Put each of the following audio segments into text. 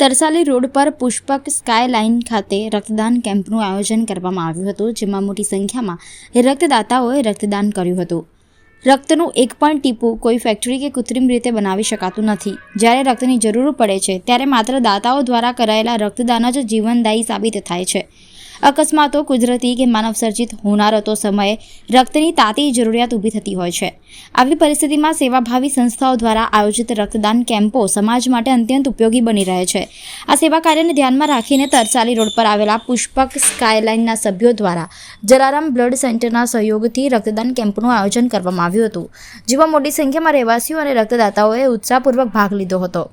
Tarsali road પર Pushpak skyline ખાતે રક્તદાન કેમ્પનું આયોજન કરવામાં આવ્યું હતું, જેમાં મોટી સંખ્યામાં રક્તદાતાઓએ રક્તદાન કર્યું હતું. રક્તનું એક પણ ટીપું કોઈ ફેક્ટરી કે કૃત્રિમ રીતે બનાવી શકાતું નથી. જ્યારે રક્તની જરૂર પડે છે, ત્યારે માત્ર દાતાઓ દ્વારા કરાયેલા રક્તદાન જ જીવનદાયી સાબિત થાય છે. અકસ્માતો કુદરતી કે માનવસર્જિત હોનારતો સમયે રક્તની તાતી જરૂરિયાત ઊભી થતી હોય છે. આવી પરિસ્થિતિમાં સેવાભાવી સંસ્થાઓ દ્વારા આયોજિત રક્તદાન કેમ્પો સમાજ માટે અત્યંત ઉપયોગી બની રહે છે. આ સેવા કાર્યને ધ્યાનમાં રાખીને તરસાલી રોડ પર આવેલા પુષ્પક સ્કાયલાઇનના સભ્યો દ્વારા જલારામ બ્લડ સેન્ટરના સહયોગથી રક્તદાન કેમ્પનું આયોજન કરવામાં આવ્યું હતું. જેમાં મોટી સંખ્યામાં રહેવાસીઓ અને રક્તદાતાઓએ ઉત્સાહપૂર્વક ભાગ લીધો હતો.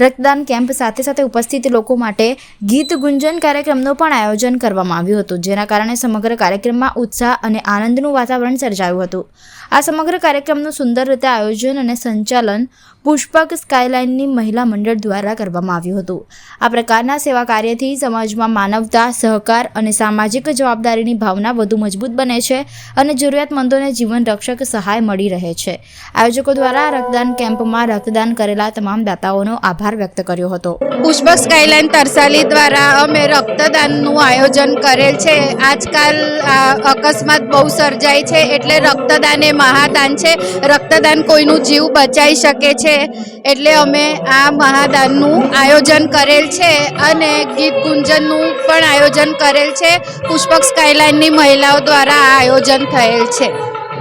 રક્તદાન કેમ્પ સાથે સાથે ઉપસ્થિત લોકો માટે ગીત ગુંજન કાર્યક્રમનું પણ આયોજન કરવામાં આવ્યું હતું, જેના કારણે સમગ્ર કાર્યક્રમમાં ઉત્સાહ અને આનંદનું વાતાવરણ સર્જાયું હતું. આ સમગ્ર કાર્યક્રમનું સુંદર રીતે આયોજન અને સંચાલન પુષ્પક સ્કાયલાઇનની મહિલા મંડળ દ્વારા કરવામાં આવ્યું હતું. આ પ્રકારના સેવા કાર્યથી સમાજમાં માનવતા, સહકાર અને સામાજિક જવાબદારીની ભાવના વધુ મજબૂત બને છે અને જરૂરિયાતમંદોને જીવન રક્ષક સહાય મળી રહે છે. આયોજકો દ્વારા રક્તદાન કેમ્પમાં રક્તદાન કરેલા તમામ દાતાઓનો આભાર વ્યક્ત કર્યો હતો. પુષ્પક સ્કાયલાઇન તરસાલી દ્વારા અમે રક્તદાનનું આયોજન કરેલ છે. આજકાલ અકસ્માત બહુ સર્જાય છે એટલે રક્તદાન એ મહાદાન છે. રક્તદાન કોઈનું જીવ બચાવી શકે છે. એટલે અમે આ મહાદાનનું આયોજન કરેલ છે અને ગીત ગુંજનનું પણ આયોજન કરેલ છે. પુષ્પક સ્કાયલાઇનની મહિલાઓ દ્વારા આ આયોજન થયેલ છે.